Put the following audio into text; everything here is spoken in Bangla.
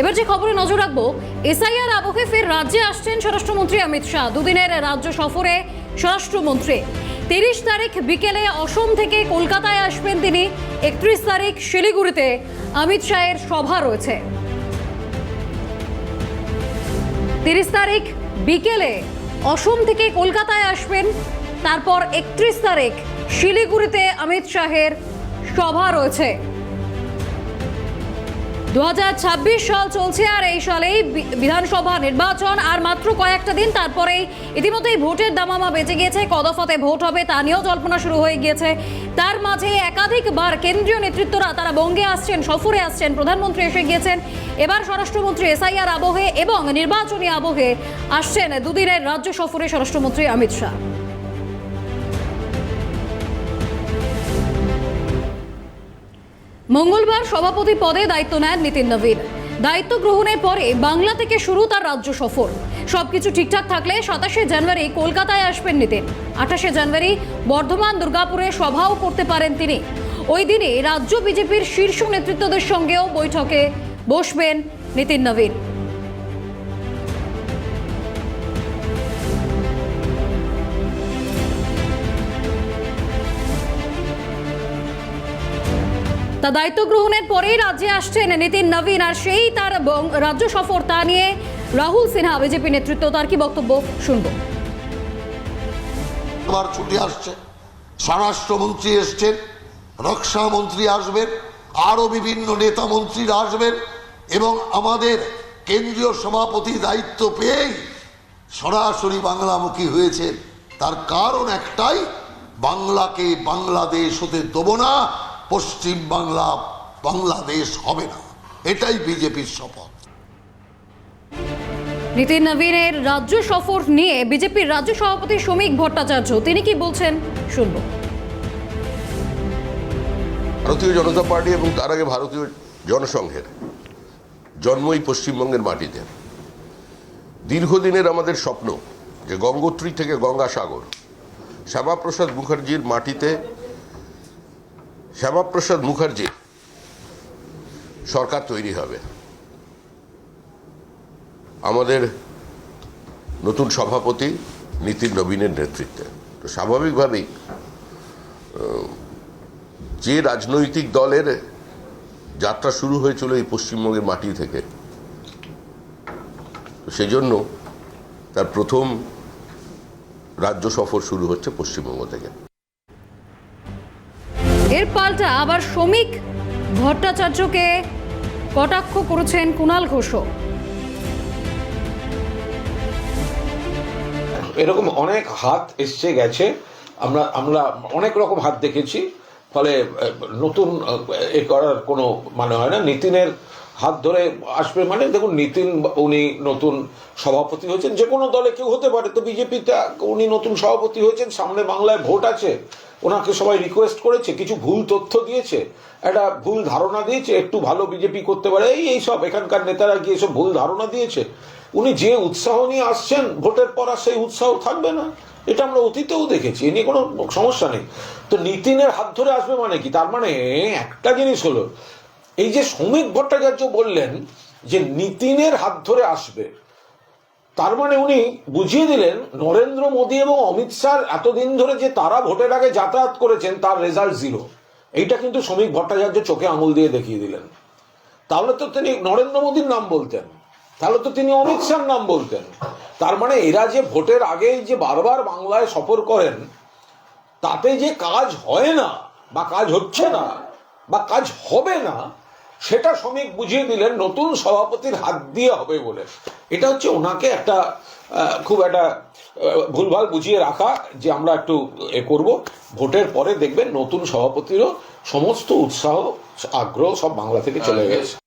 এবার যে খবরে নজর রাখব, এসআইআর আবহে ফের রাজ্যে আসছেন স্বরাষ্ট্রমন্ত্রী অমিত শাহ। দুদিনের রাজ্য সফরে স্বরাষ্ট্রমন্ত্রী। তিরিশ তারিখ বিকেলে অসম থেকে কলকাতায় আসবেন তিনি। একত্রিশ তারিখ শিলিগুড়িতে অমিত শাহের সভা রয়েছে। তিরিশ তারিখ বিকেলে অসম থেকে কলকাতায় আসবেন। তারপর একত্রিশ তারিখ শিলিগুড়িতে অমিত শাহের সভা রয়েছে। দুহাজার ছাব্বিশ সাল চলছে আর এই সালেই বিধানসভা নির্বাচন, আর মাত্র কয়েকটা দিন তারপরেই ইতিমধ্যেই ভোটের দামামা বেঁচে গিয়েছে, কদফাতে ভোট হবে তা নিয়েও জল্পনা শুরু হয়ে গিয়েছে। তার মাঝে একাধিকবার কেন্দ্রীয় নেতৃত্বরা তারা বঙ্গে আসছেন, সফরে আসছেন, প্রধানমন্ত্রী এসে গিয়েছেন। এবার স্বরাষ্ট্রমন্ত্রী এসআইআর আবহে এবং নির্বাচনী আবহে আসছেন দুদিনের রাজ্য সফরে স্বরাষ্ট্রমন্ত্রী অমিত শাহ। মঙ্গলবার সভাপতি পদে দায়িত্ব নেন নীতিন নবীন। দায়িত্ব গ্রহণের পরে বাংলা থেকে শুরু তার রাজ্য সফর। সবকিছু ঠিকঠাক থাকলে সাতাশে জানুয়ারি কলকাতায় আসবেন নীতিন। আঠাশে জানুয়ারি বর্ধমান দুর্গাপুরে সভাও করতে পারেন তিনি। ওই দিনে রাজ্য বিজেপির শীর্ষ নেতৃত্বদের সঙ্গেও বৈঠকে বসবেন নীতিন নবীন। তা দায়িত্ব গ্রহণের পরেই রাজ্যে আসছেন নীতিন নবীন আর সেই তার রাজ্য সফর তা নিয়ে রাহুল সিনহা, বিজেপি নেতৃত্ব। তার কি বক্তব্য শুনব? আবার ছুটি আসছে। স্বরাষ্ট্রমন্ত্রী এসছেন রক্ষা মন্ত্রী আসবেন, আরও বিভিন্ন নেতা মন্ত্রীরা আসবেন এবং আমাদের কেন্দ্রীয় সভাপতি দায়িত্ব পেয়েই সরাসরি বাংলামুখী হয়েছেন। তার কারণ একটাই, বাংলাকে বাংলাদেশ হতে দেবো না। পশ্চিম বাংলা বাংলাদেশ হবে না। এটাই বিজেপির শপথ। নীতিন নবীনের রাজ্য সফর নিয়ে বিজেপির রাজ্য সভাপতি শ্রমিক ভট্টাচার্য তিনি কি বলছেন? শুনব। ভারতীয় জনতা পার্টি এবং তার আগে ভারতীয় জনসংঘের জন্মই পশ্চিমবঙ্গের মাটিতে। দীর্ঘদিনের আমাদের স্বপ্ন যে গঙ্গোত্রী থেকে গঙ্গাসাগর শ্যামাপ্রসাদ মুখার্জির মাটিতে শ্যামাপ্রসাদ মুখার্জির সরকার তৈরি হবে। আমাদের নতুন সভাপতি নীতিন নবীনের নেতৃত্বে। তো স্বাভাবিকভাবেই যে রাজনৈতিক দলের যাত্রা শুরু হয়েছিল এই পশ্চিমবঙ্গের মাটি থেকে, তো সেজন্য তার প্রথম রাজ্য সফর শুরু হচ্ছে পশ্চিমবঙ্গ থেকে। এর পাল্টা আবার শ্রমিক ভট্টাচার্যকে কটাক্ষ করেছেন কুণাল ঘোষও। এরকম অনেক হাত এসছে, গেছে। আমরা আমরা অনেক রকম হাত দেখেছি। ফলে নতুন এ করার কোনো মানে হয় না। নিতিনের হাত ধরে আসবে মানে দেখুন, নিতিন উনি নতুন সভাপতি হয়েছেন। যে কোনো দলে কেউ হতে পারে। তো বিজেপিতে উনি নতুন সভাপতি হয়েছেন। সামনে বাংলায় ভোট আছে। ওনাকে সবাই রিকোয়েস্ট করেছে, কিছু ভুল তথ্য দিয়েছে, একটা ভুল ধারণা দিয়েছে, একটু ভালো বিজেপি করতে পারে, এই এই সব, এখানকার নেতারা গিয়ে সব ভুল ধারণা দিয়েছে। উনি যে উৎসাহ নিয়ে আসছেন, ভোটের পর আর সেই উৎসাহ থাকবে না। এটা আমরা অতীতেও দেখেছি, এ নিয়ে কোনো সমস্যা নেই। তো নিতিনের হাত ধরে আসবে মানে কি? তার মানে একটা জিনিস হলো, এই যে শ্রমিক ভট্টাচার্য বললেন যে নিতিনের হাত ধরে আসবে তার মানে উনি বুঝিয়ে দিলেন, নরেন্দ্র মোদী এবং অমিত শাহ এতদিন ধরে যে তারা ভোটের আগে যাতায়াত করেছেন, তার রেজাল্ট জিরো এইটা কিন্তু শ্রমিক ভট্টাচার্য চোখে আঙুল দিয়ে দেখিয়ে দিলেন। তাহলে তো তিনি নরেন্দ্র মোদীর নাম বলতেন। তাহলে তো তিনি অমিত শাহর নাম বলতেন। তার মানে এরা যে ভোটের আগেই যে বারবার বাংলায় সফর করেন, তাতে যে কাজ হয় না, বা কাজ হচ্ছে না, বা কাজ হবে না সেটা শ্রমিক বুঝিয়ে দিলেন নতুন সভাপতির হাত দিয়ে হবে বলে। এটা হচ্ছে ওনাকে একটা আহ, খুব একটা ভুলভাল বুঝিয়ে রাখা যে আমরা একটু এ করব। ভোটের পরে দেখবেন নতুন সভাপতিরও সমস্ত উৎসাহ আগ্রহ সব বাংলা থেকে চলে গেছে।